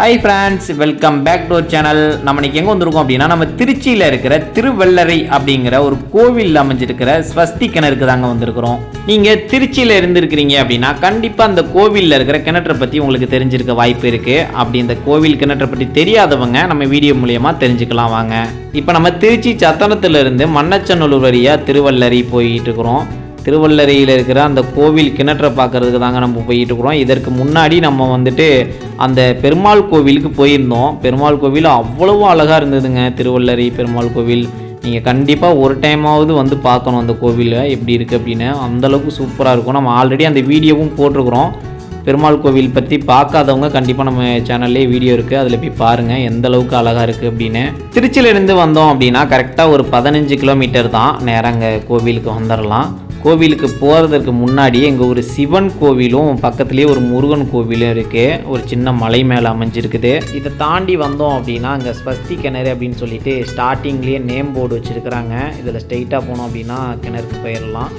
Hi friends welcome back to channel நம்ம இன்னைக்கு எங்கே வந்திருக்கோம் அப்படின்னா நம்ம திருச்சியில் இருக்கிற திருவள்ளரை அப்படிங்கிற ஒரு கோவில் அமைஞ்சிருக்கிற ஸ்வஸ்தி கிணறுக்கு தாங்க வந்திருக்கிறோம். நீங்கள் திருச்சியில் இருந்திருக்கிறீங்க அப்படின்னா கண்டிப்பாக அந்த கோவிலில் இருக்கிற கிணற்றை பற்றி உங்களுக்கு தெரிஞ்சிருக்க வாய்ப்பு இருக்குது அப்படி இந்த கோவில் கிணற்றை பற்றி தெரியாதவங்க நம்ம வீடியோ மூலியமாக தெரிஞ்சுக்கலாம் வாங்க. இப்போ நம்ம திருச்சி சத்தனத்திலிருந்து மன்னச்சநல்லூர் வழியாக திருவள்ளரை போயிட்டு இருக்கிறோம். திருவள்ளரையில் இருக்கிற அந்த கோவில் கிணற்றை பார்க்கறதுக்கு தாங்க நம்ம போயிட்டு இருக்கிறோம். இதற்கு முன்னாடி நம்ம வந்துட்டு அந்த பெருமாள் கோவிலுக்கு போயிருந்தோம். பெருமாள் கோவில் அவ்வளவு அழகாக இருந்ததுங்க. திருவள்ளரை பெருமாள் கோவில். நீங்கள் கண்டிப்பாக ஒரு டைமாவது வந்து பார்க்கணும் அந்த கோவிலில் எப்படி இருக்குது அப்படின்னு. அந்தளவுக்கு சூப்பராக இருக்கும். நம்ம ஆல்ரெடி அந்த வீடியோவும் போட்டிருக்கிறோம். பெருமாள் கோவில் பற்றி பார்க்காதவங்க கண்டிப்பாக நம்ம சேனல்லே வீடியோ இருக்குது அதில் போய் பாருங்கள் எந்த அளவுக்கு அழகாக இருக்குது அப்படின்னு. திருச்சியிலேருந்து வந்தோம் அப்படின்னா கரெக்டாக ஒரு பதினஞ்சு கிலோமீட்டர் தான். நேராக அங்கே கோவிலுக்கு வந்துடலாம் கோவிலுக்கு போகிறதுக்கு முன்னாடி இங்கே ஒரு சிவன் கோவிலும் பக்கத்துலேயே ஒரு முருகன் கோவிலும் இருக்குது ஒரு சின்ன மலை மேலே அமைஞ்சிருக்குது. இதை தாண்டி வந்தோம் அப்படின்னா அங்கே ஸ்வஸ்தி கிணறு அப்படின்னு சொல்லிட்டு ஸ்டார்டிங்லேயே நேம் போர்டு வச்சுருக்கிறாங்க. இதில் ஸ்ட்ரெயிட்டாக போனோம் அப்படின்னா கிணறுக்கு போயிடலாம்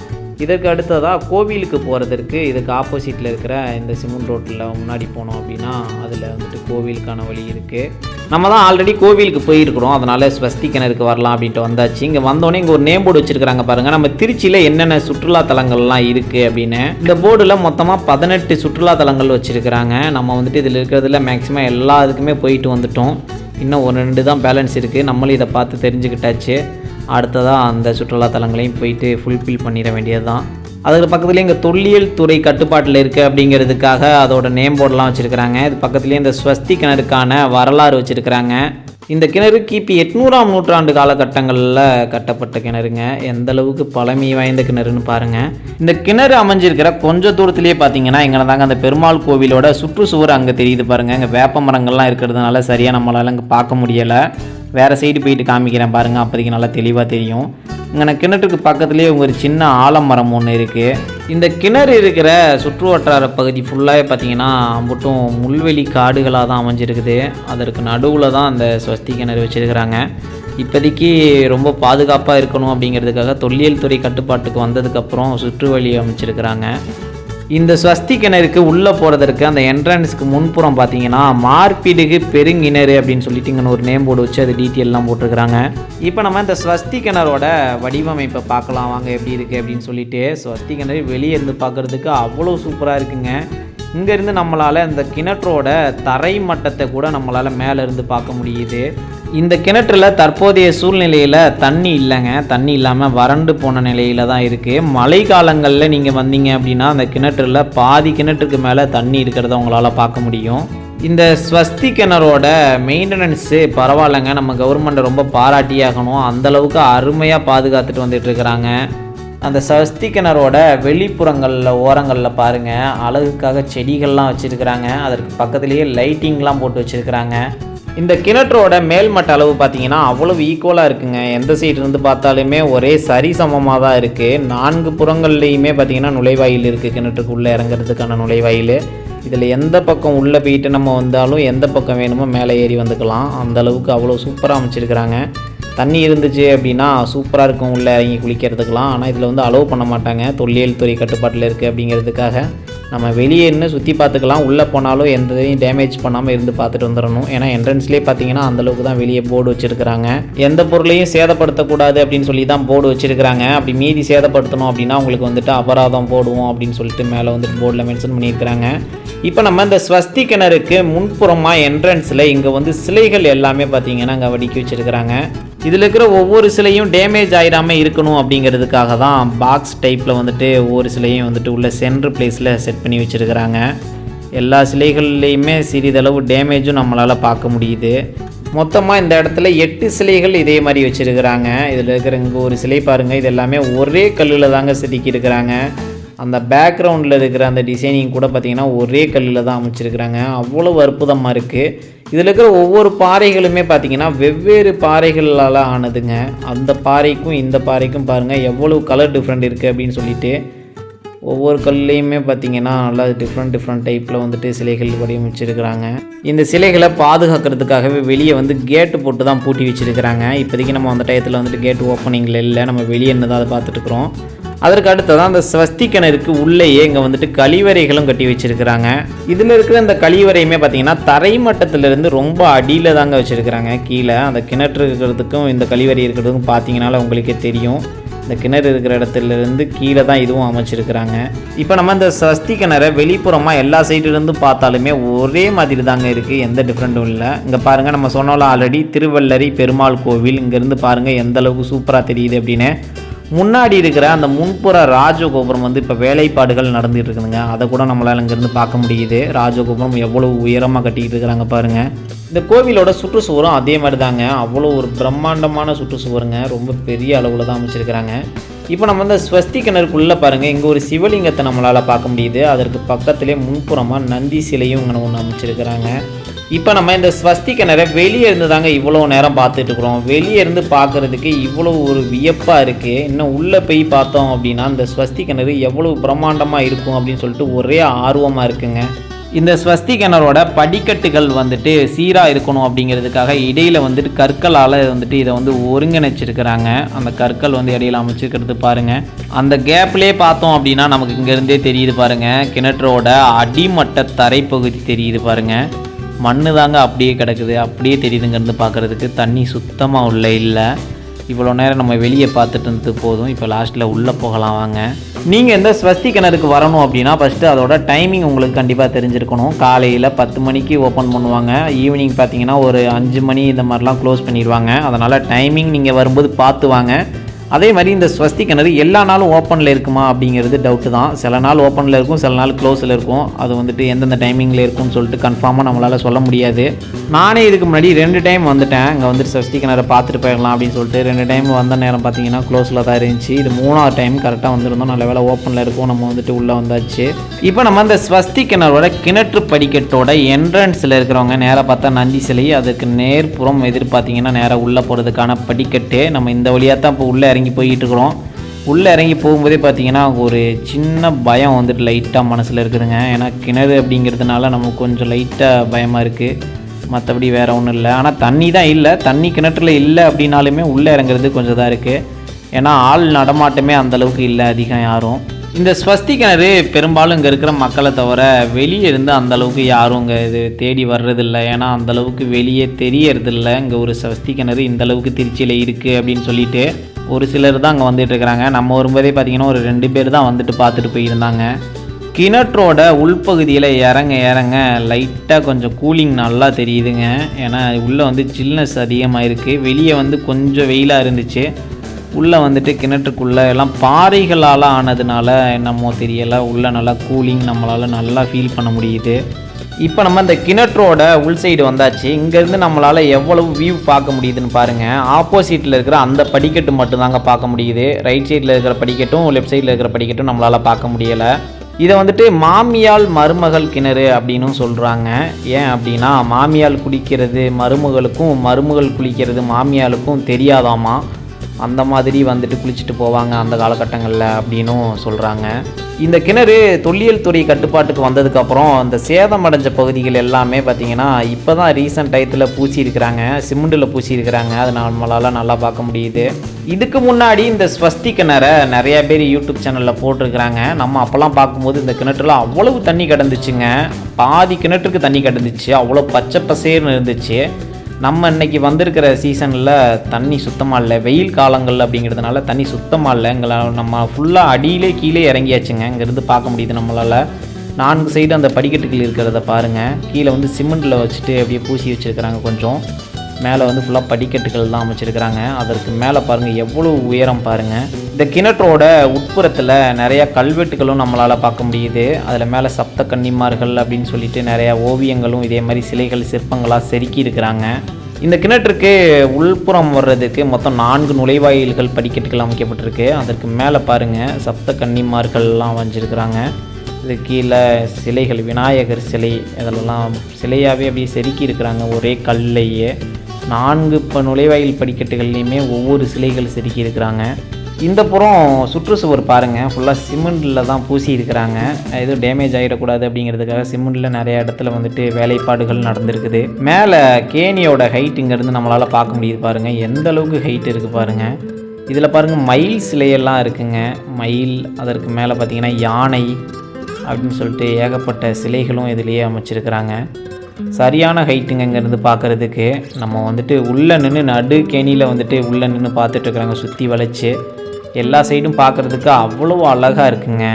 இதற்கு அடுத்ததாக கோவிலுக்கு போகிறதுக்கு இதுக்கு ஆப்போசிட்டில் இருக்கிற இந்த சிமெண்ட் ரோட்டில் முன்னாடி போனோம் அப்படின்னா அதில் வந்துட்டு கோவிலுக்கான வழி இருக்குது நம்ம தான் ஆல்ரெடி கோவிலுக்கு போயிருக்கிறோம். அதனால் ஸ்வஸ்தி கிணறுக்கு வரலாம் அப்படின்ட்டு வந்தாச்சு. இங்கே வந்தோடனே இங்கே ஒரு நேம் போர்டு வச்சுருக்காங்க பாருங்கள் நம்ம திருச்சியில் என்னென்ன சுற்றுலா தலங்கள்லாம் இருக்குது அப்படின்னு. இந்த போர்டில் மொத்தமாக பதினெட்டு சுற்றுலா தலங்கள் வச்சுருக்கிறாங்க. நம்ம வந்துட்டு இதில் இருக்கிறதுல மேக்ஸிமம் எல்லா இதுக்குமே போயிட்டு வந்துட்டோம். இன்னும் ஒரு ரெண்டு தான் பேலன்ஸ் இருக்குது நம்மளும் இதை பார்த்து தெரிஞ்சுக்கிட்டாச்சு. அடுத்ததாக அந்த சுற்றுலா தலங்களையும் போயிட்டு ஃபுல்ஃபில் பண்ணிட வேண்டியது தான் அதுக்கு பக்கத்துலேயே இங்கே தொல்லியல் துறை கட்டுப்பாட்டில் இருக்குது அப்படிங்கிறதுக்காக அதோட நேம் போர்டெலாம் வச்சுருக்கிறாங்க. இது பக்கத்துலேயே இந்த ஸ்வஸ்தி கிணறுக்கான வரலாறு வச்சுருக்கிறாங்க. இந்த கிணறு கிபி எட்நூறாம் நூற்றாண்டு காலகட்டங்களில் கட்டப்பட்ட கிணறுங்க. எந்த அளவுக்கு பழமை வாய்ந்த கிணறுன்னு பாருங்கள் இந்த கிணறு அமைஞ்சிருக்கிற கொஞ்ச தூரத்துலேயே பார்த்தீங்கன்னா இங்கே தாங்க அந்த பெருமாள் கோவிலோட சுற்றுச்சுவர் அங்கே தெரியுது பாருங்கள் இங்கே வேப்ப மரங்கள்லாம் இருக்கிறதுனால சரியாக நம்மளால் அங்கே பார்க்க முடியலை. வேறு சைடு போயிட்டு காமிக்கிறேன் பாருங்கள் அப்போதைக்கு நல்லா தெளிவாக தெரியும். இங்கே கிணற்றுக்கு பக்கத்துலேயே ஒரு சின்ன ஆலமரம் ஒன்று இருக்குது இந்த கிணறு இருக்கிற சுற்று வட்டார பகுதி ஃபுல்லாகவே பார்த்தீங்கன்னா மட்டும் முள்வெளி காடுகளாக தான் அமைஞ்சிருக்குது. அதற்கு நடுவில் தான் அந்த ஸ்வஸ்தி கிணறு வச்சுருக்கிறாங்க. இப்போதைக்கு ரொம்ப பாதுகாப்பாக இருக்கணும் அப்படிங்கிறதுக்காக தொல்லியல் துறை கட்டுப்பாட்டுக்கு வந்ததுக்கப்புறம் சுற்று வழி அமைச்சிருக்கிறாங்க. இந்த ஸ்வஸ்தி கிணறுக்கு உள்ளே போகிறதற்கு அந்த என்ட்ரன்ஸ்க்கு முன்புறம் பார்த்தீங்கன்னா மார்பிடுகு பெருங்கிணறு அப்படின்னு சொல்லிட்டு இங்கே ஒரு நேம் போர்டு வச்சு அது டீட்டெயிலெலாம் போட்டிருக்கிறாங்க. இப்போ நம்ம இந்த ஸ்வஸ்தி கிணறோட வடிவமைப்பை பார்க்கலாம். வாங்க எப்படி இருக்குது அப்படின்னு சொல்லிட்டு ஸ்வஸ்தி கிணறு வெளியே இருந்து பார்க்குறதுக்கு அவ்வளோ சூப்பராக இருக்குங்க. இங்கேருந்து நம்மளால் இந்த கிணற்றோட தரை மட்டத்தை கூட நம்மளால் மேலே இருந்து பார்க்க முடியுது. இந்த கிணற்றில் தற்போதைய சூழ்நிலையில் தண்ணி இல்லைங்க. தண்ணி இல்லாமல் வறண்டு போன நிலையில் தான் இருக்குது மழை காலங்களில் நீங்கள் வந்தீங்க அப்படின்னா அந்த கிணற்றில் பாதி கிணற்றுக்கு மேலே தண்ணி இருக்கிறத உங்களால் பார்க்க முடியும். இந்த ஸ்வஸ்தி கிணறோட மெயின்டெனன்ஸு பரவாயில்லைங்க. நம்ம கவர்மெண்ட்டை ரொம்ப பாராட்டியாகணும். அந்தளவுக்கு அருமையாக பாதுகாத்துட்டு வந்துட்டு இருக்கிறாங்க. அந்த சஸ்தி கிணறோட வெளிப்புறங்களில் ஓரங்களில் பாருங்கள் அழகுக்காக செடிகள்லாம் வச்சுருக்கிறாங்க. அதற்கு பக்கத்துலேயே லைட்டிங்லாம் போட்டு வச்சுருக்கிறாங்க. இந்த கிணற்றோட மேல்மட்ட அளவு பார்த்தீங்கன்னா அவ்வளவு ஈக்குவலாக இருக்குங்க. எந்த சைடு இருந்து பார்த்தாலுமே ஒரே சரிசமமாக தான் இருக்குது நான்கு புறங்கள்லேயுமே பார்த்தீங்கன்னா நுழைவாயில் இருக்குது கிணற்றுக்குள்ளே இறங்குறதுக்கான நுழைவாயில். இதில் எந்த பக்கம் உள்ளே போயிட்டு நம்ம வந்தாலும் எந்த பக்கம் வேணுமோ மேலே ஏறி வந்துக்கலாம். அந்த அளவுக்கு அவ்வளோ சூப்பராக அமைச்சிருக்கிறாங்க. தண்ணி இருந்துச்சு அப்படின்னா சூப்பராக இருக்கும். உள்ளே இறங்கி குளிக்கிறதுக்கெலாம் ஆனால் இதில் வந்து அலோவ் பண்ண மாட்டாங்க. தொல்லியல் துறை கட்டுப்பாட்டில் இருக்குது அப்படிங்கிறதுக்காக. நம்ம வெளியே இருந்து சுற்றி பார்த்துக்கலாம். உள்ளே போனாலும் எந்த இதையும் டேமேஜ் பண்ணாமல் இருந்து பார்த்துட்டு வந்துடணும். ஏன்னா என்ட்ரன்ஸ்லேயே பார்த்தீங்கன்னா அந்தளவுக்கு தான் வெளியே போர்டு வச்சுருக்கிறாங்க. எந்த பொருளையும் சேதப்படுத்தக்கூடாது அப்படின்னு சொல்லி தான் போர்டு வச்சுருக்கிறாங்க. அப்படி மீதி சேதப்படுத்தணும் அப்படின்னா உங்களுக்கு வந்துட்டு அபராதம் போடுவோம் அப்படின்னு சொல்லிட்டு மேலே வந்துட்டு போர்டில் மென்ஷன் பண்ணியிருக்கிறாங்க. இப்போ நம்ம இந்த ஸ்வஸ்தி கிணறுக்கு முன்புறமாக என்ட்ரன்ஸில் இங்கே வந்து சிலைகள் எல்லாமே பார்த்தீங்கன்னா அங்கே வடிக்க வச்சுருக்கிறாங்க. இதில் இருக்கிற ஒவ்வொரு சிலையும் டேமேஜ் ஆகிடாமல் இருக்கணும் அப்படிங்கிறதுக்காக தான் பாக்ஸ் டைப்பில் வந்துட்டு ஒவ்வொரு சிலையும் வந்துட்டு உள்ள சென்ட்ரு பிளேஸில் செட் பண்ணி வச்சுருக்கிறாங்க. எல்லா சிலைகள்லேயுமே சிறிதளவு டேமேஜும் நம்மளால் பார்க்க முடியுது. மொத்தமாக இந்த இடத்துல எட்டு சிலைகள் இதே மாதிரி வச்சுருக்கிறாங்க. இதில் இருக்கிற இங்கே ஒரு சிலை பாருங்கள் இது எல்லாமே ஒரே கல்லில் தாங்க செதுக்கி இருக்கிறாங்க அந்த பேக்ரவுண்டில் இருக்கிற அந்த டிசைனிங் கூட பார்த்திங்கன்னா ஒரே கல்லில் தான் அமைச்சிருக்கிறாங்க. அவ்வளவு அற்புதமாக இருக்குது இதில் இருக்கிற ஒவ்வொரு பாறைகளுமே பார்த்திங்கன்னா வெவ்வேறு பாறைகளால் ஆனதுங்க. அந்த பாறைக்கும் இந்த பாறைக்கும் பாருங்கள் எவ்வளவு கலர் டிஃப்ரெண்ட் இருக்குது அப்படின்னு சொல்லிட்டு. ஒவ்வொரு கல்லையுமே பார்த்தீங்கன்னா நல்லா டிஃப்ரெண்ட் டிஃப்ரெண்ட் டைப்பில் வந்துட்டு சிலைகள் வடிவமைச்சிருக்கிறாங்க. இந்த சிலைகளை பாதுகாக்கிறதுக்காகவே வெளியே வந்து கேட்டு போட்டு தான் பூட்டி வச்சுருக்கிறாங்க. இப்போதைக்கு நம்ம அந்த டயத்தில் வந்துட்டு கேட் ஓப்பனிங்கில் இல்லை நம்ம வெளியே என்ன தான் அதை பார்த்துட்டு இருக்கிறோம். அதற்கு அடுத்ததான் அந்த ஸ்வஸ்தி கிணறுக்கு உள்ளேயே இங்கே வந்துட்டு கழிவறைகளும் கட்டி வச்சிருக்கிறாங்க. இதில் இருக்கிற இந்த கழிவறையுமே பார்த்தீங்கன்னா தரை மட்டத்திலிருந்து ரொம்ப அடியில் தாங்க வச்சுருக்கிறாங்க. கீழே அந்த கிணற்று இருக்கிறதுக்கும் இந்த கழிவறை இருக்கிறதுக்கும் பார்த்தீங்கனால உங்களுக்கே தெரியும். இந்த கிணறு இருக்கிற இடத்துலேருந்து கீழே தான் இதுவும் அமைச்சிருக்கிறாங்க. இப்போ நம்ம இந்த சஸ்தி கிணறை வெளிப்புறமாக எல்லா சைடுலேருந்து பார்த்தாலுமே ஒரே மாதிரி தாங்க இருக்குது எந்த டிஃப்ரெண்ட்டும் இல்லை. இங்கே பாருங்கள் நம்ம சொன்னோம்ல ஆல்ரெடி திருவள்ளரி பெருமாள் கோவில். இங்கேருந்து பாருங்கள் எந்த அளவுக்கு சூப்பராக தெரியுது அப்படின்னு. முன்னாடி இருக்கிற அந்த முன்புற ராஜகோபுரம் வந்து இப்போ வேலைப்பாடுகள் நடந்துகிட்டு இருக்குதுங்க. அதை கூட நம்மளால் இங்கேருந்து பார்க்க முடியுது. ராஜகோபுரம் எவ்வளோ உயரமாக கட்டிக்கிட்டு இருக்கிறாங்க பாருங்கள் இந்த கோவிலோட சுற்றுச்சுவரும் அதே மாதிரி தாங்க அவ்வளோ ஒரு பிரம்மாண்டமான சுற்றுச்சுவருங்க. ரொம்ப பெரிய அளவில் தான் அமைச்சிருக்கிறாங்க. இப்போ நம்ம வந்து ஸ்வஸ்தி கிணறுக்குள்ளே பாருங்கள் இங்கே ஒரு சிவலிங்கத்தை நம்மளால் பார்க்க முடியுது. அதற்கு பக்கத்திலே முன்புறமாக நந்தி சிலையும் இங்கே ஒன்று அமைச்சிருக்கிறாங்க. இப்போ நம்ம இந்த ஸ்வஸ்தி கிணறை வெளியே இருந்து தாங்க இவ்வளோ நேரம் பார்த்துட்டு இருக்கிறோம். வெளியே இருந்து பார்க்குறதுக்கு இவ்வளோ ஒரு வியப்பாக இருக்குது இன்னும் உள்ளே போய் பார்த்தோம் அப்படின்னா இந்த ஸ்வஸ்தி கிணறு எவ்வளோ பிரம்மாண்டமாக இருக்கும் அப்படின்னு சொல்லிட்டு ஒரே ஆர்வமாக இருக்குங்க. இந்த ஸ்வஸ்தி கிணறோட படிக்கட்டுகள் வந்துட்டு சீராக இருக்கணும் அப்படிங்கிறதுக்காக இடையில் வந்துட்டு கற்களால் வந்துட்டு இதை வந்து ஒருங்கிணைச்சிருக்கிறாங்க. அந்த கற்கள் வந்து இடையில அமைச்சிருக்கிறது பாருங்கள் அந்த கேப்லேயே பார்த்தோம் அப்படின்னா நமக்கு இங்கேருந்தே தெரியுது பாருங்கள் கிணற்றோட அடிமட்ட தரைப்பகுதி தெரியுது பாருங்க. மண்ணு தாங்க அப்படியே கிடக்குது. அப்படியே தெரியுதுங்கிறது பார்க்குறதுக்கு தண்ணி சுத்தமாக உள்ள இல்லை. இவ்வளோ நேரம் நம்ம வெளியே பார்த்துட்டு இருந்தது போதும். இப்போ லாஸ்ட்டில் உள்ளே போகலாம் வாங்க. நீங்கள் இந்த ஸ்வஸ்தி கிணறுக்கு வரணும் அப்படின்னா ஃபஸ்ட்டு அதோட டைமிங் உங்களுக்கு கண்டிப்பாக தெரிஞ்சிருக்கணும். காலையில் பத்து மணிக்கு ஓப்பன் பண்ணுவாங்க. ஈவினிங் பார்த்தீங்கன்னா ஒரு அஞ்சு மணி இந்த மாதிரிலாம் க்ளோஸ் பண்ணிடுவாங்க. அதனால் டைமிங் நீங்கள் வரும்போது பார்த்து வாங்க. அதே மாதிரி இந்த ஸ்வஸ்தி கிணறு எல்லா நாளும் ஓப்பனில் இருக்குமா அப்படிங்கிறது டவுட்டு தான். சில நாள் ஓப்பனில் இருக்கும் சில நாள் க்ளோஸில் இருக்கும். அது வந்துட்டு எந்தெந்த டைமிங்கில் இருக்கும்னு சொல்லிட்டு கன்ஃபார்மாக நம்மளால் சொல்ல முடியாது. நானே இதுக்கு முன்னாடி ரெண்டு டைம் வந்துட்டேன். இங்கே வந்துட்டு ஸ்வஸ்தி கிணறு பார்த்துட்டு போயிடலாம் அப்படின்னு சொல்லிட்டு ரெண்டு டைம் வந்த நேரம் பார்த்தீங்கன்னா க்ளோஸில் தான் இருந்துச்சு. இது மூணாவது டைம் கரெக்டாக வந்திருந்தோம். நல்ல வேலை ஓப்பனில் இருக்கும். நம்ம வந்துட்டு உள்ளே வந்தாச்சு. இப்போ நம்ம அந்த ஸ்வஸ்தி கிணறோட கிணற்று படிக்கட்டோட என்ட்ரன்ஸில் இருக்கிறவங்க நேராக பார்த்தா நந்தி சிலை அதுக்கு நேர்புறம் எதிர்பார்த்தீங்கன்னா நேராக உள்ளே போகிறதுக்கான படிக்கட்டு. நம்ம இந்த வழியாக தான் இப்போ உள்ளே இறங்கி போயிட்டு இருக்கிறோம் உள்ளே இறங்கி போகும்போதே பார்த்தீங்கன்னா ஒரு சின்ன பயம் வந்துட்டு லைட்டாக மனசில் இருக்குதுங்க. ஏன்னா கிணறு அப்படிங்கிறதுனால நமக்கு கொஞ்சம் லைட்டாக பயமாக இருக்குது மற்றபடி வேறு ஒன்றும் இல்லை. ஆனால் தண்ணி தான் இல்லை. தண்ணி கிணற்றுல இல்லை அப்படின்னாலுமே உள்ளே இறங்குறது கொஞ்சம் தான் இருக்குது ஏன்னா ஆள் நடமாட்டமே அந்தளவுக்கு இல்லை அதிகம் யாரும். இந்த ஸ்வஸ்தி கிணறு பெரும்பாலும் இங்கே இருக்கிற மக்களை தவிர வெளியே இருந்து அந்தளவுக்கு யாரும் இங்கே இது தேடி வர்றதில்ல. ஏன்னா அந்தளவுக்கு வெளியே தெரியறதில்ல. இங்கே ஒரு ஸ்வஸ்தி கிணறு இந்த அளவுக்கு திருச்சியில் இருக்குது அப்படின்னு சொல்லிட்டு. ஒரு சிலர் தான் அங்கே வந்துட்டு இருக்கிறாங்க. நம்ம வரும்போதே பார்த்தீங்கன்னா ஒரு ரெண்டு பேர் தான் வந்துட்டு பார்த்துட்டு போயிருந்தாங்க. கிணற்றோட உள்பகுதியில் இறங்க இறங்க லைட்டாக கொஞ்சம் கூலிங் நல்லா தெரியுதுங்க. ஏன்னா உள்ளே வந்து சில்னஸ் அதிகமாக இருக்குது வெளியே வந்து கொஞ்சம் வெயிலாக இருந்துச்சு. உள்ளே வந்துட்டு கிணற்றுக்குள்ளே எல்லாம் பாறைகளால் ஆனதுனால என்னமோ தெரியலை. உள்ளே நல்லா கூலிங் நம்மளால் நல்லா ஃபீல் பண்ண முடியுது. இப்போ நம்ம இந்த கிணற்றோட உள் சைடு வந்தாச்சு. இங்கேருந்து நம்மளால் எவ்வளவு வியூ பார்க்க முடியுதுன்னு பாருங்கள் ஆப்போசிட்டில் இருக்கிற அந்த படிக்கட்டு மட்டும்தாங்க பார்க்க முடியுது. ரைட் சைடில் இருக்கிற படிக்கட்டும் லெஃப்ட் சைடில் இருக்கிற படிக்கட்டும் நம்மளால் பார்க்க முடியலை. இதை வந்துட்டு மாமியால் மருமகள் கிணறு அப்படின்னும் சொல்கிறாங்க ஏன் அப்படின்னா மாமியால் குளிக்கிறது மருமகளுக்கும் மருமகள் குளிக்கிறது மாமியாளுக்கும் தெரியாதாமா? அந்த மாதிரி வந்துட்டு குளிச்சுட்டு போவாங்க அந்த காலகட்டங்களில் அப்படின்னும் சொல்கிறாங்க இந்த கிணறு தொல்லியல் துறை கட்டுப்பாட்டுக்கு வந்ததுக்கப்புறம் இந்த சேதமடைஞ்ச பகுதிகள் எல்லாமே பார்த்திங்கன்னா இப்போ தான் ரீசெண்ட் டயத்தில் பூசி இருக்கிறாங்க சிமெண்டில் பூசி இருக்கிறாங்க அது நம்மளால் நல்லா பார்க்க முடியுது. இதுக்கு முன்னாடி இந்த ஸ்வஸ்தி கிணறை நிறையா பேர் யூடியூப் சேனலில் போட்டிருக்கிறாங்க. நம்ம அப்போல்லாம் பார்க்கும்போது இந்த கிணற்றுல அவ்வளவு தண்ணி கிடந்துச்சுங்க. பாதி கிணற்றுக்கு தண்ணி கிடந்துச்சு. அவ்வளோ பச்சை பசேர்னு இருந்துச்சு. நம்ம இன்னைக்கு வந்திருக்கிற சீசனில் தண்ணி சுத்தமாக இல்லை. வெயில் காலங்கள் அப்படிங்கிறதுனால தண்ணி சுத்தமாக இல்லை. எங்களை நம்ம ஃபுல்லாக அடியிலே கீழே இறங்கியாச்சுங்க இங்கேருந்து பார்க்க முடியுது நம்மளால். நான்கு சைடு அந்த படிக்கட்டுகள் இருக்கிறத பாருங்கள் கீழே வந்து சிமெண்ட்டில் வச்சுட்டு அப்படியே பூசி வச்சுருக்கிறாங்க கொஞ்சம். மேலே வந்து ஃபுல்லாக படிக்கட்டுகள் தான் அமைச்சிருக்கிறாங்க. அதற்கு மேலே பாருங்கள் எவ்வளோ உயரம் பாருங்கள் இந்த கிணற்றோட உட்புறத்தில் நிறையா கல்வெட்டுகளும் நம்மளால் பார்க்க முடியுது. அதில் மேலே சப்த கன்னிமார்கள் அப்படின்னு சொல்லிட்டு நிறையா ஓவியங்களும் இதே மாதிரி சிலைகள் சிற்பங்களாக செருக்கி இருக்கிறாங்க. இந்த கிணற்றுக்கு உள்புறம் வர்றதுக்கு மொத்தம் நான்கு நுழைவாயில்கள் படிக்கட்டுகள் அமைக்கப்பட்டிருக்கு. அதற்கு மேலே பாருங்கள் சப்த கன்னிமார்கள்லாம் வஞ்சிருக்கிறாங்க. இது கீழே சிலைகள் விநாயகர் சிலை இதெல்லாம் சிலையாகவே அப்படியே செருக்கி இருக்கிறாங்க. ஒரே கல்லையே நான்கு இப்போ நுழைவாயில் படிக்கட்டுகள்லையுமே ஒவ்வொரு சிலைகள் செருக்கி இருக்கிறாங்க. இந்த புறம் சுற்றுச்சுவர் பாருங்கள் ஃபுல்லாக சிமெண்டில் தான் பூசி இருக்கிறாங்க. எதுவும் டேமேஜ் ஆகிடக்கூடாது அப்படிங்கிறதுக்காக சிமெண்டில் நிறைய இடத்துல வந்துட்டு வேலைப்பாடுகள் நடந்திருக்குது. மேலே கேணியோட ஹைட் இங்கேருந்து நம்மளால் பார்க்க முடியுது பாருங்கள் எந்த அளவுக்கு ஹைட் இருக்குது பாருங்கள் இதில் பாருங்கள் மயில் சிலையெல்லாம் இருக்குங்க. மயில் அதற்கு மேலே பார்த்தீங்கன்னா யானை அப்படின்னு சொல்லிட்டு ஏகப்பட்ட சிலைகளும் இதுலேயே அமைச்சிருக்கிறாங்க. சரியான ஹைட்டுங்க இங்கேருந்து பார்க்குறதுக்கு. நம்ம வந்துட்டு உள்ளே நின்று நடு கேணியில் வந்துட்டு உள்ளே நின்று பார்த்துட்டு இருக்கிறாங்க. சுற்றி வளைச்சு. எல்லா சைடும் பார்க்குறதுக்கு அவ்வளோ அழகாக இருக்குங்க.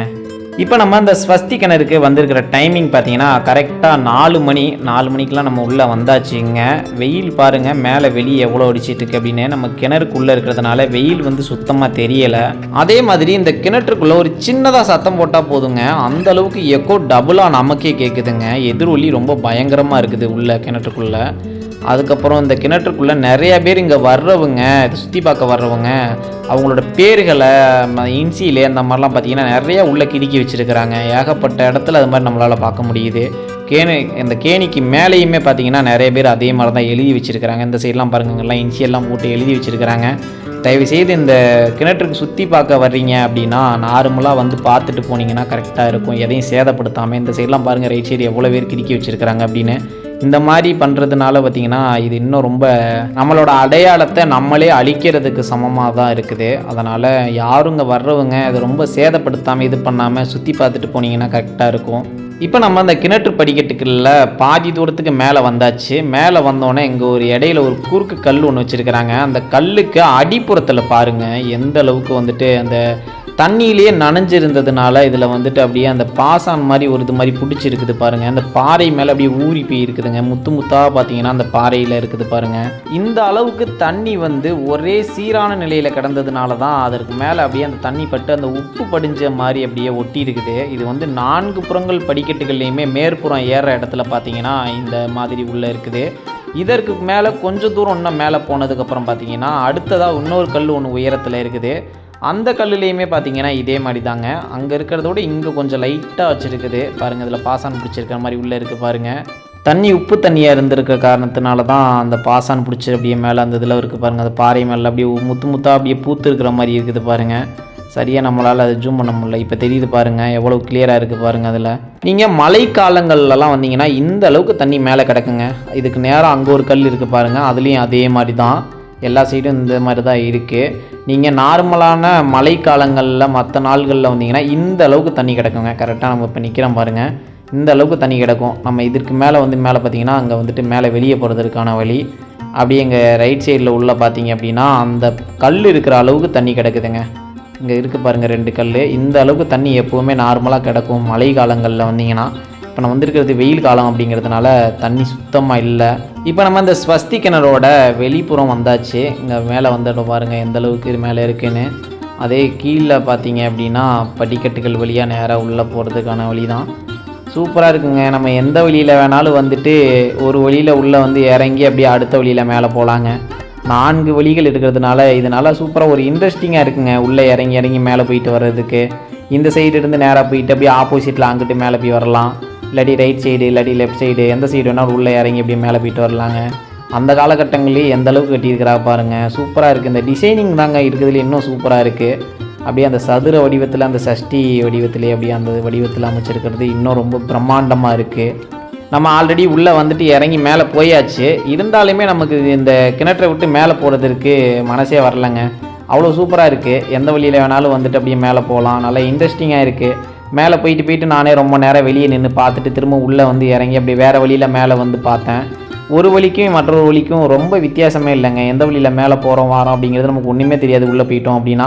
இப்போ நம்ம அந்த ஸ்வஸ்தி கிணறுக்கு வந்திருக்கிற டைமிங் பார்த்தீங்கன்னா கரெக்டாக நாலு மணி நாலு மணிக்கெலாம் நம்ம உள்ளே வந்தாச்சுங்க. வெயில் பாருங்கள் மேலே வெளியே எவ்வளோ அடிச்சிட்டு இருக்கு அப்படின்னு. நம்ம கிணறுக்குள்ளே இருக்கிறதுனால வெயில் வந்து சுத்தமாக தெரியலை. அதே மாதிரி இந்த கிணற்றுக்குள்ளே ஒரு சின்னதாக சத்தம் போட்டால் போதுங்க. அந்த அளவுக்கு எக்கோ டபுளாக நமக்கே கேட்குதுங்க எதிரொலி ரொம்ப பயங்கரமாக இருக்குது உள்ள கிணற்றுக்குள்ளே. அதுக்கப்புறம் இந்த கிணற்றுக்குள்ளே நிறைய பேர் இங்கே வர்றவங்க இதை சுற்றி பார்க்க வர்றவங்க அவங்களோட பேர்களை இன்சியிலே அந்த மாதிரிலாம் பார்த்தீங்கன்னா நிறையா உள்ளே கிடுக்கி வச்சுருக்கிறாங்க. ஏகப்பட்ட இடத்துல அது மாதிரி நம்மளால் பார்க்க முடியுது. கேணி இந்த கேணிக்கு மேலேயுமே பார்த்தீங்கன்னா நிறைய பேர் அதே மாதிரி தான் எழுதி வச்சுருக்கிறாங்க. இந்த சைட்லாம் பாருங்க இன்சியெல்லாம் போட்டு எழுதி வச்சுருக்கிறாங்க. தயவு செய்து இந்த கிணற்றுக்கு சுற்றி பார்க்க வர்றீங்க அப்படின்னா நார்மலாக வந்து பார்த்துட்டு போனீங்கன்னா கரெக்டாக இருக்கும். எதையும் சேதப்படுத்தாமல் இந்த சைட்லாம் பாருங்கள் ரைட் சைடு எவ்வளோ பேர் கிறுக்கி வச்சுருக்கிறாங்க அப்படின்னு. இந்த மாதிரி பண்ணுறதுனால பார்த்திங்கன்னா இது இன்னும் ரொம்ப நம்மளோட அடையாளத்தை நம்மளே அழிக்கிறதுக்கு சமமாக தான் இருக்குது. அதனால் யாருங்க வர்றவங்க அதை ரொம்ப சேதப்படுத்தாமல் இது பண்ணாமல் சுற்றி பார்த்துட்டு போனீங்கன்னா கரெக்டாக இருக்கும். இப்போ நம்ம அந்த கிணற்று படிக்கட்டுக்குள்ள பாதி தூரத்துக்கு மேலே வந்தாச்சு. மேலே வந்தோடனே இங்கே ஒரு இடையில ஒரு குறுக்கு கல் ஒன்று வச்சுருக்கிறாங்க. அந்த கல்லுக்கு அடிப்புறத்தில் பாருங்கள் எந்த அளவுக்கு வந்துட்டு அந்த தண்ணியிலேயே நனைஞ்சிருந்ததுனால இதில் வந்துட்டு அப்படியே அந்த பாசான் மாதிரி ஒரு இது மாதிரி பிடிச்சிருக்குது பாருங்கள் அந்த பாறை மேலே அப்படியே ஊறி போய் இருக்குதுங்க முத்து முத்தாக பார்த்தீங்கன்னா அந்த பாறையில் இருக்குது பாருங்கள் இந்த அளவுக்கு தண்ணி வந்து ஒரே சீரான நிலையில் கிடந்ததுனால தான் அதற்கு மேலே அப்படியே அந்த தண்ணி பட்டு அந்த உப்பு படிஞ்ச மாதிரி அப்படியே ஒட்டி இருக்குது இது வந்து நான்கு புறங்கள் படிக்கட்டுகள்லையுமே மேற்புறம் ஏற இடத்துல பார்த்தீங்கன்னா இந்த மாதிரி உள்ளே இருக்குது. இதற்கு மேலே கொஞ்சம் தூரம் இன்னும் மேலே போனதுக்கப்புறம் பார்த்தீங்கன்னா அடுத்ததாக இன்னொரு கல் ஒன்று உயரத்தில் இருக்குது. அந்த கல்லுலேயுமே பார்த்தீங்கன்னா இதே மாதிரி தாங்க அங்கே இருக்கிறத விட இங்கே கொஞ்சம் லைட்டாக வச்சுருக்குது. பாருங்கள் இதில் பாசான் பிடிச்சிருக்கிற மாதிரி உள்ளே இருக்குது பாருங்கள் தண்ணி உப்பு தண்ணியாக இருந்திருக்க காரணத்தினால தான் அந்த பாசான் பிடிச்சி அப்படியே மேலே அந்த இதில் இருக்குது பாருங்கள் அந்த பாறை மேலே அப்படியே முத்து முத்தாக அப்படியே பூத்து இருக்கிற மாதிரி இருக்குது பாருங்கள் சரியாக நம்மளால் அதை ஜூம் பண்ண முடியல. இப்போ தெரியுது பாருங்கள் எவ்வளோ கிளியராக இருக்குது பாருங்கள் அதில். நீங்கள் மழை காலங்கள்லலாம் வந்தீங்கன்னா இந்த அளவுக்கு தண்ணி மேலே கிடக்குங்க. இதுக்கு நேராக அங்கே ஒரு கல் இருக்குது பாருங்கள் அதுலேயும் அதே மாதிரி தான் எல்லா சைடும் இந்த மாதிரி தான் இருக்குது நீங்கள் நார்மலான மழை காலங்களில் மற்ற நாள்களில் வந்தீங்கன்னா இந்த அளவுக்கு தண்ணி கிடக்குங்க. கரெக்டாக நம்ம இப்போ நிற்கிறோம் பாருங்கள் இந்த அளவுக்கு தண்ணி கிடக்கும். நம்ம இதற்கு மேலே வந்து மேலே பார்த்தீங்கன்னா அங்கே வந்துட்டு மேலே வெளியே போகிறதுக்கான வழி. அப்படியே எங்கள் ரைட் சைடில் உள்ளே பார்த்தீங்க அப்படின்னா அந்த கல் இருக்கிற அளவுக்கு தண்ணி கிடக்குதுங்க. இங்கே இருக்குது பாருங்கள் ரெண்டு கல் இந்த அளவுக்கு தண்ணி எப்போவுமே நார்மலாக கிடக்கும். மழை காலங்களில் வந்தீங்கன்னா இப்போ நம்ம வந்திருக்கிறது வெயில் காலம் அப்படிங்கிறதுனால தண்ணி சுத்தமாக இல்லை. இப்போ நம்ம இந்த ஸ்வஸ்தி கிணறோட வெளிப்புறம் வந்தாச்சு. இங்கே மேலே வந்துடும் பாருங்கள் எந்த அளவுக்கு இது மேலே இருக்குன்னு. அதே கீழே பார்த்தீங்க அப்படின்னா படிக்கட்டுகள் வழியாக நேராக உள்ளே போகிறதுக்கான வழி தான் சூப்பராக இருக்குங்க. நம்ம எந்த வழியில் வேணாலும் வந்துட்டு ஒரு வழியில் உள்ளே வந்து இறங்கி அப்படியே அடுத்த வழியில் மேலே போகலாங்க நான்கு வழிகள் இருக்கிறதுனால இதனால் சூப்பராக ஒரு இன்ட்ரெஸ்டிங்காக இருக்குங்க. உள்ளே இறங்கி இறங்கி மேலே போயிட்டு வர்றதுக்கு. இந்த சைடு இருந்து நேராக போயிட்டு அப்படியே ஆப்போசிட்டில் அங்கிட்டு மேலே போய் வரலாம். இல்லாட்டி ரைட் சைடு இல்லாட்டி லெஃப்ட் சைடு எந்த சைடு வேணாலும் உள்ளே இறங்கி அப்படியே மேலே போயிட்டு வரலாங்க. அந்த காலகட்டங்கள்லேயே எந்த அளவுக்கு கட்டியிருக்கிறா பாருங்கள் சூப்பராக இருக்குது இந்த டிசைனிங் தாங்க இருக்கிறதுல இன்னும் சூப்பராக இருக்குது அப்படியே அந்த சதுர வடிவத்தில் அந்த சஷ்டி வடிவத்திலே அப்படியே அந்த வடிவத்தில் அமைச்சிருக்கிறது இன்னும் ரொம்ப பிரம்மாண்டமாக இருக்குது நம்ம ஆல்ரெடி உள்ளே வந்துட்டு இறங்கி மேலே போயாச்சு. இருந்தாலுமே நமக்கு இந்த கிணற்றை விட்டு மேலே போகிறதுக்கு மனசே வரலங்க. அவ்வளோ சூப்பராக இருக்குது எந்த வழியில் வேணாலும் வந்துட்டு அப்படியே மேலே போகலாம். நல்லா இன்ட்ரெஸ்டிங்காக இருக்குது மேலே போயிட்டு போயிட்டு நானே ரொம்ப நேரம் வெளியே நின்று பார்த்துட்டு திரும்ப உள்ளே வந்து இறங்கி அப்படி வேறு வழியில் மேலே வந்து பார்த்தேன். ஒரு வழிக்கும் மற்றொரு வழிக்கும் ரொம்ப வித்தியாசமே இல்லைங்க. எந்த வழியில் மேலே போகிறோம் வாரோம் அப்படிங்கிறது நமக்கு ஒன்றுமே தெரியாது. உள்ளே போயிட்டோம் அப்படின்னா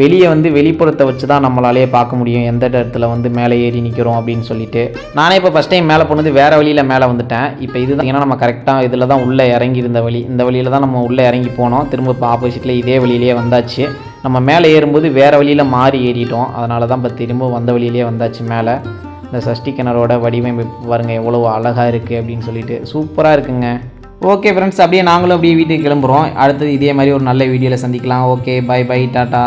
வெளியே வந்து வெளிப்புறத்தை வச்சு தான் நம்மளாலேயே பார்க்க முடியும். எந்த இடத்துல வந்து மேலே ஏறி நிற்கிறோம் அப்படின்னு சொல்லிட்டு. நானே இப்போ ஃபஸ்ட் டைம் மேலே போனது வேறு வழியில் மேலே வந்துட்டேன். இப்போ இது ஏன்னா நம்ம கரெக்டாக இதில் தான் உள்ளே இறங்கி இருந்த வழி. இந்த வழியில் தான் நம்ம உள்ளே இறங்கி போனோம். திரும்ப இப்போ ஆப்போசிட்டில் இதே வழியிலேயே வந்தாச்சு. நம்ம மேலே ஏறும்போது வேறு வழியில் மாறி ஏறிட்டோம். அதனால தான் இப்போ திரும்ப வந்த வழியிலேயே வந்தாச்சு மேலே. இந்த சஷ்டி கிணறோட வடிவமைப்பு பாருங்கள் எவ்வளோ அழகாக இருக்குது அப்படின்னு சொல்லிட்டு. சூப்பராக இருக்குங்க. ஓகே ஃப்ரெண்ட்ஸ் அப்படியே நாங்களும் அப்படியே வீட்டுக்கு கிளம்புறோம். அடுத்தது இதே மாதிரி ஒரு நல்ல வீடியோவில் சந்திக்கலாம். Okay bye bye tata.